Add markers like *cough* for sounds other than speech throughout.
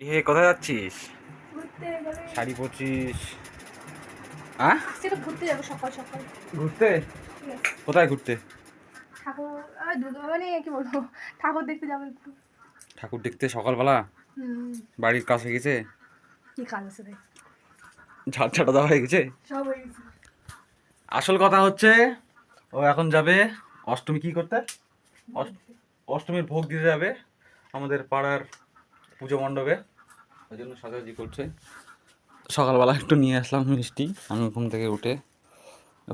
হে কোথায় যাচ্ছিস? শাড়ি পরছিস। হ্যাঁ সেটা ঘুরতে যাব সকাল সকাল। ঘুরতে? কোথায় ঘুরতে? ঠাকুর দুর্গা মানে কি বলব? ঠাকুর দেখতে যাব একটু। ঠাকুর দেখতে সকালবেলা? বাড়ির কাছে গেছে? কি কাজ আছে রে? ঝাড় ছাটা দেওয়া হয়ে গেছে? সব হয়ে গেছে। আসল কথা হচ্ছে ও এখন যাবে অষ্টমী কি করতে? অষ্ট- অষ্টমীর ভোগ দিতে যাবে আমাদের পাড়ার পুজো মণ্ডপে। ওই জন্য সাজাজি করছে সকালবেলা একটু নিয়ে আসলাম মিষ্টি। আমি ঘুম থেকে উঠে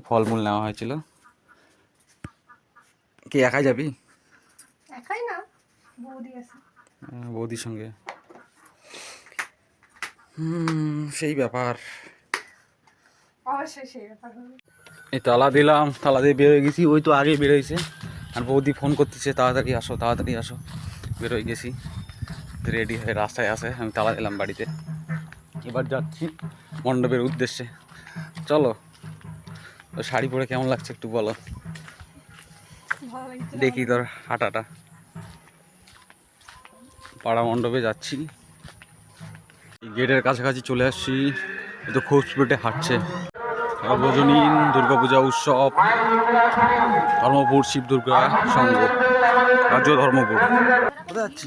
ফলমূল নেওয়া হয়েছিল। কি একাই যাবি? একাই না বৌদি আছে। বৌদির সঙ্গে। হুম সেই ব্যাপার। অবশ্যই সেই ব্যাপার এই তালা দিলাম তালা দিয়ে বেরোয় গেছি। ওই তো আগে বেরোইছে আর বৌদি ফোন করতেছে তাড়াতাড়ি আসো তাড়াতাড়ি আসো। বেরোয় গেছি। রেডি হয়ে রাস্তায় আসে আমি তালা দিলাম বাড়িতে। এবার যাচ্ছি মণ্ডপের উদ্দেশ্যে। চলো, তো শাড়ি পরে কেমন লাগছে একটু বলো? দেখি তোর হাঁটাটা। পাড়া মণ্ডপে যাচ্ছি। গেটের কাছাকাছি চলে আসছি তো খুব স্পিডে হাঁটছে। সর্বজনীন দুর্গাপূজা উৎসব, ধর্মপুর শিব দুর্গা সংঘ, রাজ্য ধর্মপুর। কোথায় যাচ্ছি?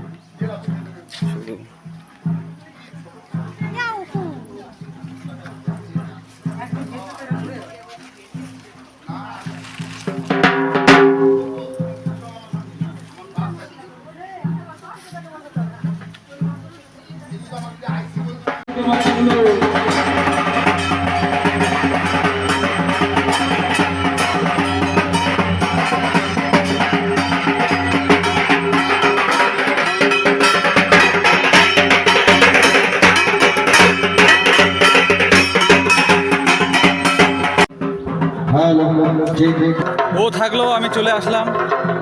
চলে আসলাম।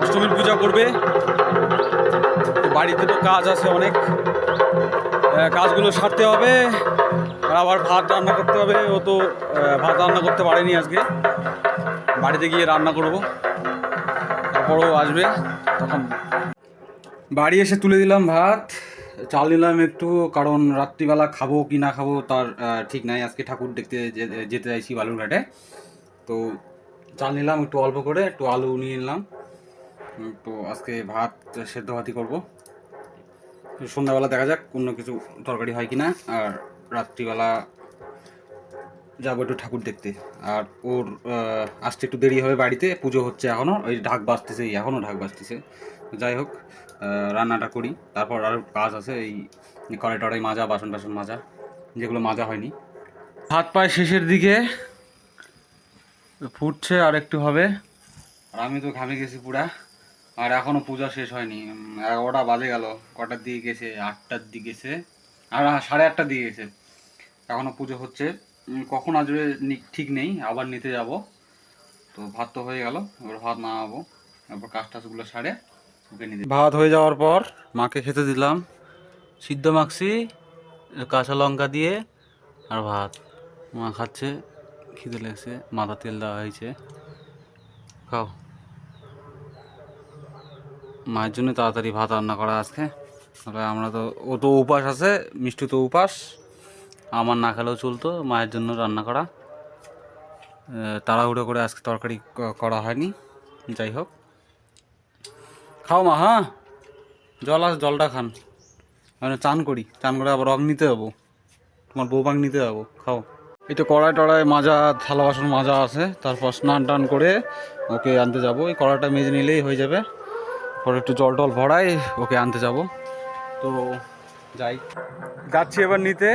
অষ্টমীর পূজা করবে। বাড়িতে তো কাজ আছে অনেক। কাজগুলো সারতে হবে। আর আবার ভাত রান্না করতে হবে। ও তো ভাত রান্না করতে পারেনি আজকে। বাড়িতে গিয়ে রান্না করব। তারপরও আসবে তখন। বাড়ি এসে তুলে দিলাম ভাত। চাল নিলাম একটু, কারণ রাত্রিবেলা খাব কি না খাব তার ঠিক নাই। আজকে ঠাকুর দেখতে যেতে চাইছি বালুরঘাটে। তো চাল নিলাম, একটু অল্প করে, একটু আলু নিয়ে নিলাম। তো আজকে ভাত সেদ্ধ ভাতই করব। সন্ধ্যাবেলা দেখা যাক অন্য কিছু তরকারি হয় কি না আর রাত্রিবেলা যাব একটু ঠাকুর দেখতে। আর ওর আসতে একটু দেরি হবে বাড়িতে, পুজো হচ্ছে এখনও ওই ঢাক বাজতেছে এখনও ঢাক বাজতেছে। যাই হোক রান্নাটা করি, তারপর আর কাজ আছে, এই কড়াই টড়াই মাজা বাসন টাসন মাজা, যেগুলো মাজা হয়নি। হাত পায়ে শেষের দিকে ফুটছে আর একটু হবে। আর আমি তো ঘামে গেছি পুরা। আর এখনও পূজা শেষ হয়নি। এগারোটা বাজে গেল। কটার দিকে গেছে? আটটার দিকে গেছে। আর সাড়ে আটটার দিকে গেছে। এখনও পুজো হচ্ছে। কখন আসবে ঠিক নেই। আবার নিতে যাব। তো ভাত তো হয়ে গেল। এবার ভাত নামাবো। তারপর কাজ টাজগুলো সারে ওকে নিতে ভাত হয়ে যাওয়ার পর মাকে খেতে দিলাম। সিদ্ধ মাখছি কাঁচা লঙ্কা দিয়ে আর ভাত। মা খাচ্ছে। খিদে লেগেছে মাথা তেল দেওয়া হয়েছে। খাও। মায়ের জন্য তাড়াতাড়ি ভাত রান্না করা আজকে। তাহলে আমরা তো ও তো উপাস আছে মিষ্টি তো উপাস। আমার না খেলেও চলতো মায়ের জন্য রান্না করা। তাড়াহুড়ো করে আজকে তরকারি করা হয়নি যাই হোক। খাও মা হ্যাঁ? জল আস জলটা খান। মানে চান করি চান করে আবার রং নিতে যাব। তোমার বৌবাং নিতে যাব খাও। এই তো কড়াই টড়াই মাজা, থালা বাসন মাজা আছে। তারপর স্নান টান করে ওকে আনতে যাব। এই কড়াটা মেজে নিলেই হয়ে যাবে। পরে একটু জল টল ভরাই ওকে আনতে যাব। তো যাই। যাচ্ছি এবার নিতে।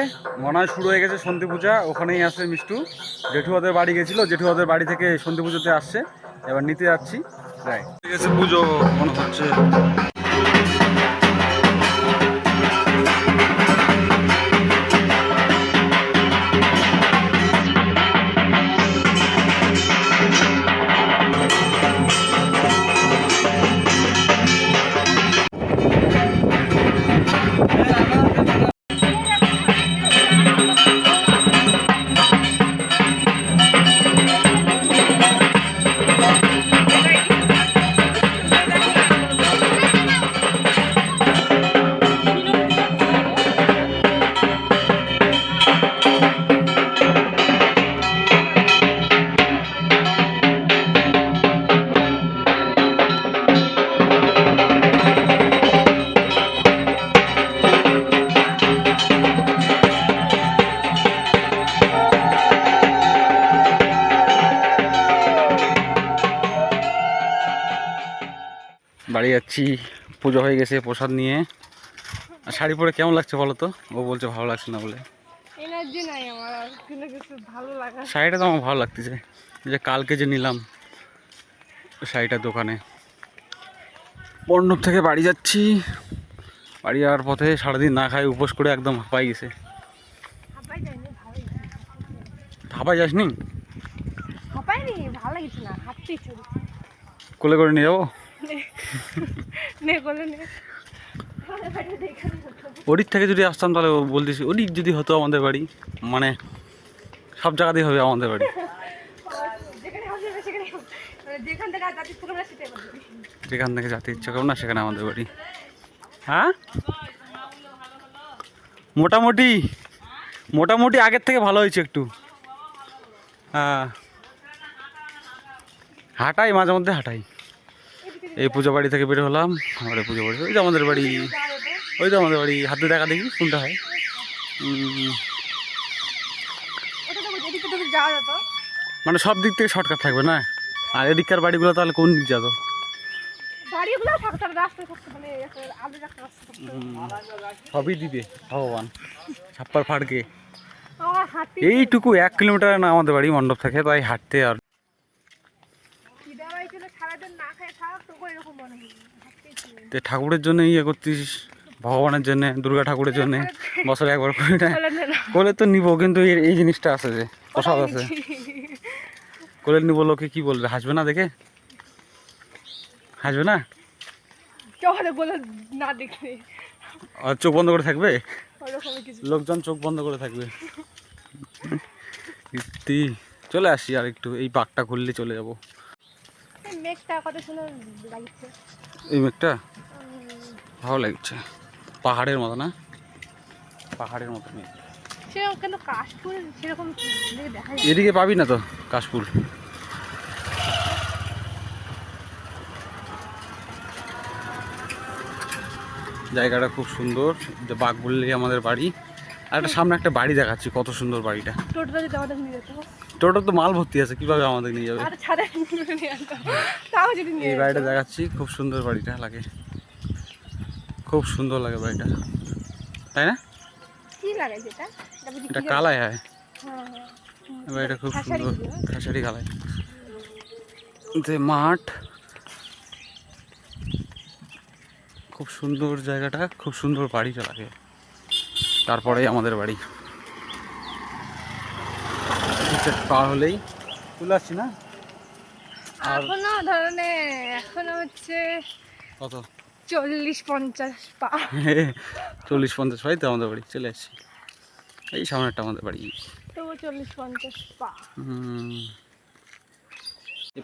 মনে হয় শুরু হয়ে গেছে সন্ধি পূজা। ওখানেই আছে মিষ্টু। জেঠুয়াদের বাড়ি গেছিল। জেঠুয়াদের বাড়ি থেকে সন্ধি পুজোতে আসছে। এবার নিতে যাচ্ছি। যাই। গেছে পুজো। মনে হচ্ছে যাচ্ছি পুজো হয়ে গেছে প্রসাদ নিয়ে। আর শাড়ি পরে কেমন লাগছে বলো তো? ও বলছে ভালো লাগছে না বলে। শাড়িটা তো আমার ভালো লাগতেছে। যে কালকে যে নিলাম শাড়িটা দোকানে। মণ্ডপ থেকে বাড়ি যাচ্ছি। বাড়ি যাওয়ার পথে সারাদিন না খাই উপোস করে একদম হাঁপাই গেছে। হাঁপাই যাসনি। কোলে করে নিয়ে যাব? নে বলে নে। ওদিক থেকে যদি আসতাম তাহলে ও বলতেছি ওদিক যদি হতো আমাদের বাড়ি মানে সব জায়গাতেই হবে আমাদের বাড়ি। মানে যেখান থেকে যেতে ইচ্ছা করো না সেখানে আমাদের বাড়ি। হ্যাঁ? মোটামুটি মোটামুটি আগের থেকে ভালো হয়েছে একটু। হ্যাঁ। হাঁটাই মাঝে মধ্যে হাঁটাই। এই পুজো বাড়ি থেকে বের হলাম। আমার পুজো বাড়ি। ওই তো আমাদের বাড়ি। ওই তো আমাদের বাড়ি। হাতে দেখা দেখি কোনটা হয়? মানে সব দিক থেকে শর্টকাট থাকবে না? আর এদিককার বাড়িগুলো তাহলে কোন দিক যাব? সবই দিবে ভগবান। ছাপ্পার ফাড়কে। এইটুকু এক কিলোমিটার না আমাদের বাড়ি মণ্ডপ থাকে তাই হাঁটতে আর খিদা বাড়ি ছিল সারাদিন না খায় খারাপ তো ঠাকুরের জন্য ইয়ে করতিস ভগবানের জন্য দুর্গা ঠাকুরের জন্য বছরে একবার করে। কোলে তো নিবো কিন্তু এই জিনিসটা আছে যে প্রসাদ আছে। কোলে নিবো লোকে কি বলবে? হাসবে না দেখে? হাসবে না? আর চোখ বন্ধ করে থাকবে? লোকজন চোখ বন্ধ করে থাকবে। চলে আসি আর একটু এই পাকটা খুললে চলে যাব। মেঘটা কত সুন্দর লাগছে। এই মেঘটা? ভালো লাগছে। পাহাড়ের মতো না? পাহাড়ের মতো মেঘ। সেরকম কেন কাশফুল সেরকম দেখা যায়। এদিকে পাবি না তো কাশফুল? জায়গাটা খুব সুন্দর। যে বাঘ বললেই আমাদের বাড়ি। আর একটা সামনে একটা বাড়ি দেখাচ্ছি কত সুন্দর বাড়িটা। টোটোটা যদি আমাদের নিয়ে যেত টোটো তো মাল ভর্তি আছে কীভাবে আমাদের নিয়ে যাবে? এই বাড়িটা দেখাচ্ছি খুব সুন্দর বাড়িটা লাগে। খুব সুন্দর লাগে বাড়িটা। তাই না? এটা কালাই হয়। হ্যাঁ, হ্যাঁ। এই বাড়িটা খুব সুন্দর। খাসারি কালাই। যে মাঠ। খুব সুন্দর জায়গাটা খুব সুন্দর বাড়িটা লাগে। তারপরেই আমাদের বাড়ি। রিচার্জ পার হলেই। চলে আসছি না? আর- এখনও ধরনের এখনও হচ্ছে কত? চল্লিশ পঞ্চাশ পা। *laughs* চল্লিশ পঞ্চাশ বাড়ি তো আমাদের বাড়ি চলে আসছি। এই সামনেরটা আমাদের বাড়ি। তবু চল্লিশ পঞ্চাশ পা।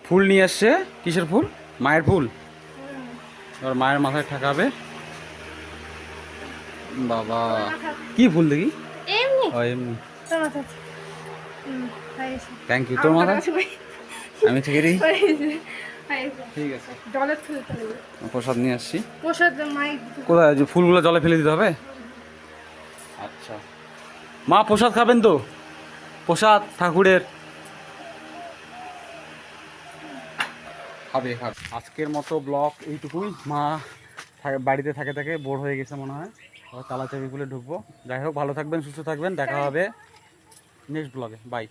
ফুল নিয়ে আসছে কিসের ফুল? মায়ের ফুল? এবার মায়ের মাথায় ঠেকাবে। বাবা। কি ফুল দেখি? এমনি। ও এমনি তোর মাথা হুম হয়েছে থ্যাংক ইউ তোর মাথা আমি ঠিক আছে। প্রসাদ নিয়ে আসছি। প্রসাদ মাই কোথায়? ফুলগুলো জলে ফেলে দিতে হবে? আচ্ছা। মা প্রসাদ খাবেন তো? প্রসাদ ঠাকুরের। খাবে খাবে। আজকের মতো ব্লগ এইটুকুই। মা বাড়িতে থাকে থাকে বোর হয়ে গেছে মনে হয়। তালা চাবি খুলে ঢুকবো। যাই হোক ভালো থাকবেন সুস্থ থাকবেন। দেখা হবে। নেক্সট ব্লগে বাই।